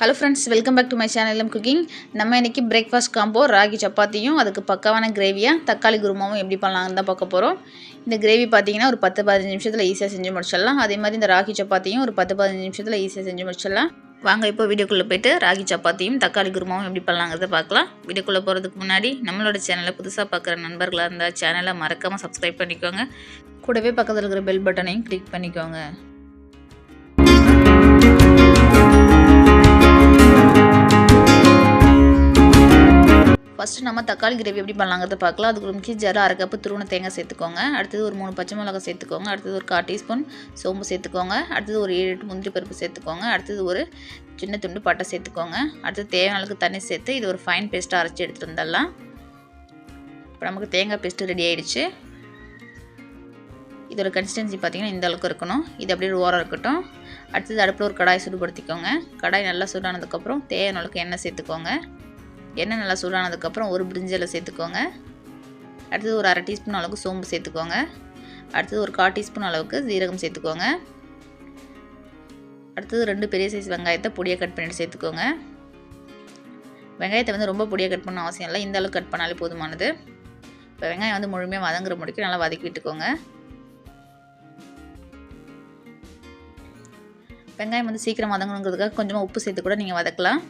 Hello friends welcome back to my channel cooking நம்ம இன்றைக்கி breakfast combo ragi சப்பாத்தியும் அதுக்கு பக்காவான கிரேவியாக தக்காளி குருமாவும் எப்படி பண்ணலாம்னு தான் பார்க்க போகிறோம் இந்த கிரேவி பார்த்தீங்கன்னா ஒரு பத்து பதினஞ்சு நிமிஷத்தில் ஈஸியாக செஞ்சு முடிச்சிடலாம். அதே மாதிரி இந்த ராகி சப்பாத்தியும் ஒரு பத்து பதினஞ்சு நிமிஷத்தில் ஈஸியாக செஞ்சு முடிச்சிடலாம். வாங்க இப்போ வீடியோக்குள்ளே போய்ட்டு ராகி சப்பாத்தியும் தக்காளி குருமாவும் எப்படி பண்ணலாங்கிறத பார்க்கலாம். வீடியோக்குள்ளே போகிறதுக்கு முன்னாடி நம்மளோட சேனலை புதுசாக பார்க்குற நண்பர்களாக இருந்தால் சேனலை மறக்காமல் சப்ஸ்கிரைப் பண்ணிக்கோங்க. கூடவே பக்கத்தில் இருக்கிற பெல் பட்டனையும் கிளிக் பண்ணிக்கோங்க. ஃபஸ்ட்டு நம்ம தக்காளி கிரேவி எப்படி பண்ணலாங்கிறத பார்க்கலாம். அதுக்கு ஒரு முக்கிய ஜார் அரை கப்பு துருவன தேங்காய் சேர்த்துக்கோங்க. அடுத்தது ஒரு மூணு பச்சை மிளகாய் சேர்த்துக்கோங்க. அடுத்தது ஒரு கால் டீஸ்பூன் சோம்பு சேர்த்துக்கோங்க. அடுத்தது ஒரு ஏழு எட்டு முந்திரி பருப்பு சேர்த்துக்கோங்க. அடுத்தது ஒரு சின்ன துண்டு பட்டை சேர்த்துக்கோங்க. அடுத்தது தேவையான அளவுக்கு தண்ணி சேர்த்து இது ஒரு ஃபைன் பேஸ்ட்டாக அரைச்சி எடுத்துகிட்டு வந்துடலாம். இப்போ நமக்கு தேங்காய் பேஸ்ட்டு ரெடி ஆகிடுச்சு இதோட கன்சிஸ்டன்சி பார்த்திங்கன்னா இந்த அளவுக்கு இருக்கணும். இது அப்படியே ஒரு ஓரம் இருக்கட்டும். அடுத்தது அடுப்பில் ஒரு கடாய் சுடுபடுத்திக்கோங்க. கடாய் நல்லா சூடானதுக்கப்புறம் தேவையான அளவுக்கு எண்ணெய் சேர்த்துக்கோங்க. எண்ணெய் நல்லா சூடானதுக்கப்புறம் ஒரு பிரிஞ்சலை சேர்த்துக்கோங்க. அடுத்தது ஒரு அரை டீஸ்பூன் அளவுக்கு சோம்பு சேர்த்துக்கோங்க. அடுத்தது ஒரு கால் டீஸ்பூன் அளவுக்கு ஜீரகம் சேர்த்துக்கோங்க. அடுத்தது ரெண்டு பெரிய சைஸ் வெங்காயத்தை பொடியாக கட் பண்ணிட்டு சேர்த்துக்கோங்க. வெங்காயத்தை வந்து ரொம்ப பொடியாக கட் பண்ண அவசியம் இல்லை. இந்த அளவுக்கு கட் பண்ணாலே போதுமானது. இப்போ வெங்காயம் வந்து முழுமையாக வதங்குற முடிக்கும் நல்லா வதக்கி விட்டுக்கோங்க. வெங்காயம் வந்து சீக்கிரம் வதங்கணுங்கிறதுக்காக கொஞ்சமாக உப்பு சேர்த்து கூட நீங்கள் வதக்கலாம்.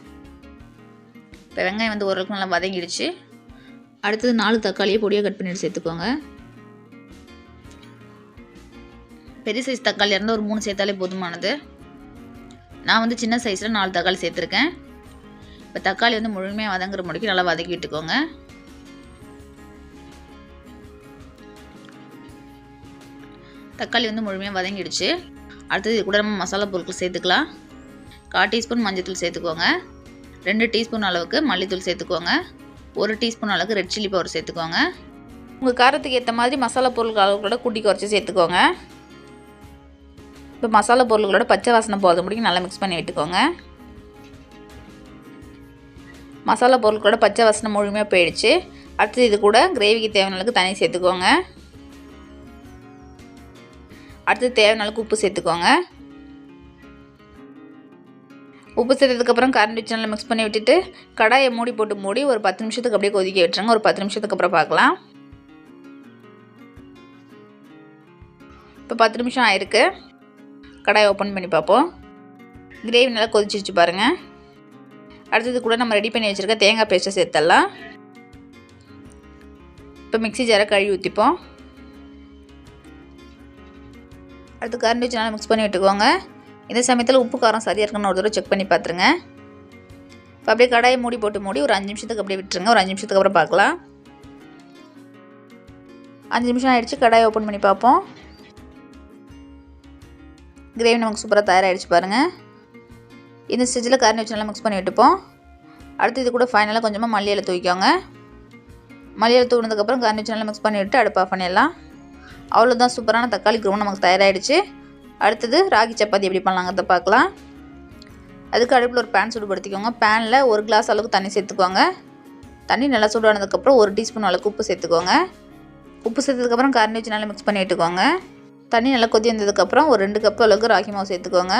இப்போ வெங்காயம் வந்து ஓரளவுக்கு நல்லா வதங்கிடுச்சு. அடுத்தது நாலு தக்காளியை பொடியாக கட் பண்ணிட்டு சேர்த்துக்கோங்க. பெரிய சைஸ் தக்காளி இருந்தால் ஒரு மூணு சேர்த்தாலே போதுமானது. நான் வந்து சின்ன சைஸில் நாலு தக்காளி சேர்த்துருக்கேன். இப்போ தக்காளி வந்து முழுமையாக வதங்குற முடிக்கும் நல்லா வதக்கி விட்டுக்கோங்க. தக்காளி வந்து முழுமையாக வதங்கிடுச்சு. அடுத்தது இது கூட நம்ம மசாலா பொருட்கள் சேர்த்துக்கலாம். கால் டீஸ்பூன் மஞ்சள் சேர்த்துக்கோங்க. ரெண்டு டீஸ்பூன் அளவுக்கு மல்லித்தூள் சேர்த்துக்கோங்க. ஒரு டீஸ்பூன் அளவுக்கு ரெட் சில்லி பவுடர் சேர்த்துக்கோங்க. உங்கள் காரத்துக்கு ஏற்ற மாதிரி மசாலா பொருட்கள் கூட குட்டி குறைச்சி சேர்த்துக்கோங்க. இப்போ மசாலா பொருள்களோட பச்சை வாசனை போகிறது முடிக்கும் நல்லா மிக்ஸ் பண்ணி விட்டுக்கோங்க. மசாலா பொருட்களோட பச்சை வாசனை முழுமையாக போயிடுச்சு. அடுத்து இது கூட கிரேவிக்கு தேவையான அளவுக்கு தண்ணி சேர்த்துக்கோங்க. அடுத்து தேவையான அளவுக்கு உப்பு சேர்த்துக்கோங்க. உப்பு சேர்த்ததுக்கப்புறம் கரண்ட் வச்சு நல்லா மிக்ஸ் பண்ணி விட்டுட்டு கடாயை மூடி போட்டு மூடி ஒரு பத்து நிமிஷத்துக்கு அப்படியே கொதிக்க விட்டுருங்க. ஒரு பத்து நிமிஷத்துக்கு அப்புறம் பார்க்கலாம். இப்போ பத்து நிமிஷம் ஆயிருக்கு. கடாயை ஓப்பன் பண்ணி பார்ப்போம். கிரேவி நல்லா கொதிச்சிருச்சு பாருங்கள் அடுத்தது கூட நம்ம ரெடி பண்ணி வச்சுருக்க தேங்காய் பேஸ்ட்டை சேர்த்தலாம் இப்போ மிக்சி ஜாரை கழுவி ஊற்றிப்போம் அடுத்து கரண்டி வச்சு நல்லா மிக்ஸ் பண்ணி விட்டுக்கோங்க. இந்த சமயத்தில் உப்பு காரம் சரியாக இருக்குன்னு ஒரு தடவை செக் பண்ணி பார்த்துருங்க. இப்போ அப்படியே கடாயை மூடி போட்டு மூடி ஒரு அஞ்சு நிமிஷத்துக்கு அப்படியே விட்டுருங்க. ஒரு அஞ்சு நிமிஷத்துக்கு அப்புறம் பார்க்கலாம். அஞ்சு நிமிஷம் ஆகிடுச்சு கடாயை ஓப்பன் பண்ணி பார்ப்போம். கிரேவி நமக்கு சூப்பராக தயாராகிடுச்சு பாருங்கள் இந்த ஸ்டேஜில் கரண்டி வச்சு நல்லா மிக்ஸ் பண்ணி விட்டுப்போம். அடுத்து இது கூட ஃபைனலாக கொஞ்சமாக மல்லியில் தூக்கிக்கோங்க மல்லியில் தூக்கினதுக்கப்புறம் கரண்டி வச்சு நல்லா மிக்ஸ் பண்ணி விட்டு அடுப்பு ஆஃப் பண்ணிடலாம். அவ்வளோதான் சூப்பரான தக்காளி குருமா நமக்கு தயாராகிடுச்சு அடுத்தது ராகி சப்பாத்தி எப்படி பண்ணலாங்கிறத பார்க்கலாம். அதுக்கு அடுப்பில் ஒரு பேன் சூடுபடுத்திக்கோங்க. பேனில் ஒரு கிளாஸ் அளவுக்கு தண்ணி சேர்த்துக்கோங்க தண்ணி நல்லா சூடானதுக்கப்புறம் ஒரு டீஸ்பூன் அளவுக்கு உப்பு சேர்த்துக்கோங்க. உப்பு சேர்த்ததுக்கப்புறம் கரண்டி வச்சு நல்லா மிக்ஸ் பண்ணி விட்டுக்கோங்க தண்ணி நல்லா கொதி வந்ததுக்கப்புறம் ஒரு ரெண்டு கப் அளவுக்கு ராகி மாவு சேர்த்துக்கோங்க.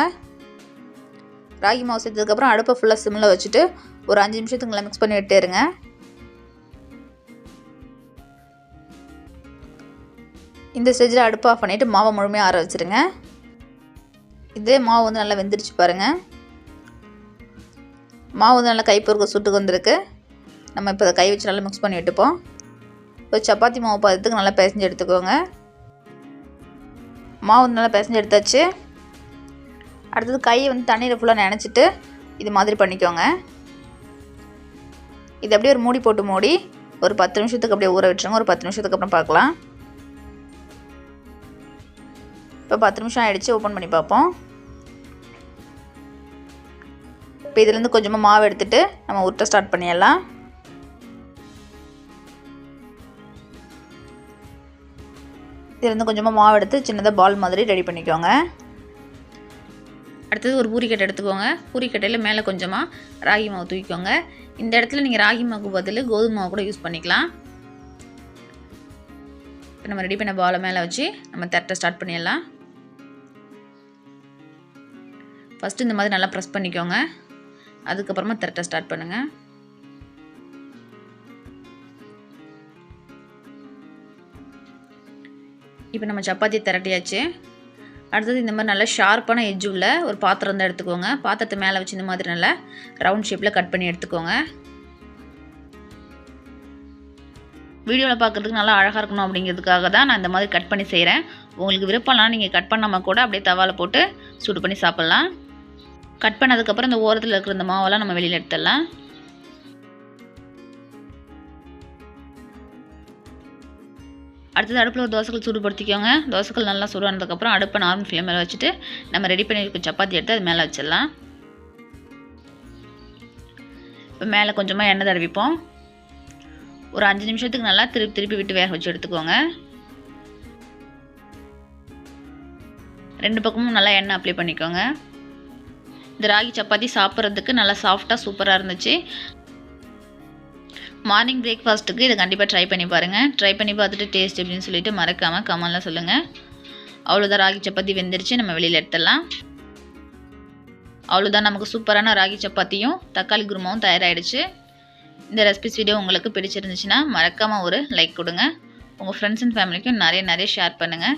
ராகி மாவு சேர்த்ததுக்கப்புறம் அடுப்பை ஃபுல்லாக சிம்மில் வச்சுட்டு ஒரு அஞ்சு நிமிஷத்துக்கு நல்லா மிக்ஸ் பண்ணி விட்டே இருங்க இந்த ஸ்டேஜில் அடுப்பு ஆஃப் பண்ணிவிட்டு மாவை முழுமையாக ஆற வச்சுருங்க. இதே மாவு வந்து நல்லா வெந்துருச்சு பாருங்கள் மாவு வந்து நல்லா கைப்பொருக்க சுட்டுக்கு வந்திருக்கு. நம்ம இப்போ அதை கை வச்சு நல்லா மிக்ஸ் பண்ணி விட்டுப்போம் இப்போ சப்பாத்தி மாவு பதத்துக்கு நல்லா பிசைஞ்சு எடுத்துக்கோங்க. மாவு வந்து நல்லா பிசைஞ்சு எடுத்தாச்சு. அடுத்தது கையை வந்து தண்ணியில் ஃபுல்லாக நினச்சிட்டு இது மாதிரி பண்ணிக்கோங்க. இது அப்படியே ஒரு மூடி போட்டு மூடி ஒரு பத்து நிமிஷத்துக்கு அப்படியே ஊற விட்டுருங்க ஒரு பத்து நிமிஷத்துக்கு அப்புறம் பார்க்கலாம் இப்போ பத்து நிமிஷம் ஆகிடுச்சு ஓப்பன் பண்ணி பார்ப்போம். இப்போ இதுலேருந்து கொஞ்சமாக மாவு எடுத்துகிட்டு நம்ம உருட்ட ஸ்டார்ட் பண்ணிடலாம். இதுலேருந்து கொஞ்சமாக மாவு எடுத்து சின்னதாக பால் மாதிரி ரெடி பண்ணிக்கோங்க. அடுத்தது ஒரு பூரிக்கட்டை எடுத்துக்கோங்க. பூரிக்கட்டையில் மேலே கொஞ்சமாக ராகி மாவு தூக்கிக்கோங்க. இந்த இடத்துல நீங்கள் ராகி மாவுக்கு பதில் கோதுமை மாவு கூட யூஸ் பண்ணிக்கலாம். இப்போ நம்ம ரெடி பண்ண பாலை மேலே வச்சு நம்ம தட்டை ஸ்டார்ட் பண்ணிடலாம். ஃபஸ்ட்டு இந்த மாதிரி நல்லா ப்ரெஸ் பண்ணிக்கோங்க. அதுக்கப்புறமா திரட்ட ஸ்டார்ட் பண்ணுங்கள் இப்போ நம்ம சப்பாத்தி திரட்டியாச்சு. அடுத்தது இந்த மாதிரி நல்லா ஷார்ப்பான எஜ்ஜு உள்ள ஒரு பாத்திரம் தான் எடுத்துக்கோங்க. பாத்திரத்தை மேலே வச்சு இந்த மாதிரி நல்லா ரவுண்ட் ஷேப்பில் கட் பண்ணி எடுத்துக்கோங்க. வீடியோவில் பார்க்குறதுக்கு நல்லா அழகாக இருக்கணும் அப்படிங்கிறதுக்காக தான் நான் இந்த மாதிரி கட் பண்ணி செய்கிறேன் உங்களுக்கு விருப்பம்லாம் நீங்கள் கட் பண்ணாமல் கூட அப்படியே தவால போட்டு சூடு பண்ணி சாப்பிட்லாம். கட் பண்ணதுக்கப்புறம் இந்த ஓரத்தில் இருக்கிற இந்த மாவெல்லாம் நம்ம வெளியில் எடுத்துடலாம். அடுத்தது அடுப்பில் ஒரு தோசைகள் சூடுபடுத்திக்கோங்க. தோசைகள் நல்லா சூடானதுக்கப்புறம் அடுப்பை நார்மல் ஃப்ளேம் மேலே வச்சுட்டு நம்ம ரெடி பண்ணியிருக்க சப்பாத்தி எடுத்து அது மேலே வச்சிடலாம். இப்போ மேலே கொஞ்சமாக எண்ணெய் தடவிப்போம். ஒரு அஞ்சு நிமிஷத்துக்கு நல்லா திருப்பி திருப்பி விட்டு வேக வச்சு எடுத்துக்கோங்க. ரெண்டு பக்கமும் நல்லா எண்ணெய் அப்ளை பண்ணிக்கோங்க. இந்த ராகி சப்பாத்தி சாப்பிட்றதுக்கு நல்லா சாஃப்டாக சூப்பராக இருந்துச்சு. மார்னிங் பிரேக்ஃபாஸ்ட்டுக்கு இதை கண்டிப்பாக ட்ரை பண்ணி பாருங்கள் ட்ரை பண்ணி பார்த்துட்டு டேஸ்ட் எப்படின்னு சொல்லிட்டு மறக்காமல் கமெண்ட்லாம் சொல்லுங்கள் அவ்வளோதான் ராகி சப்பாத்தி வெந்துருச்சு நம்ம வெளியில் எடுத்துடலாம். அவ்வளோதான் நமக்கு சூப்பரான ராகி சப்பாத்தியும் தக்காளி குருமாவும் தயாராகிடுச்சு இந்த ரெசிபிஸ் வீடியோ உங்களுக்கு பிடிச்சிருந்துச்சுன்னா மறக்காமல் ஒரு லைக் கொடுங்க. உங்கள் ஃப்ரெண்ட்ஸ் அண்ட் ஃபேமிலிக்கும் நிறைய நிறைய ஷேர் பண்ணுங்கள்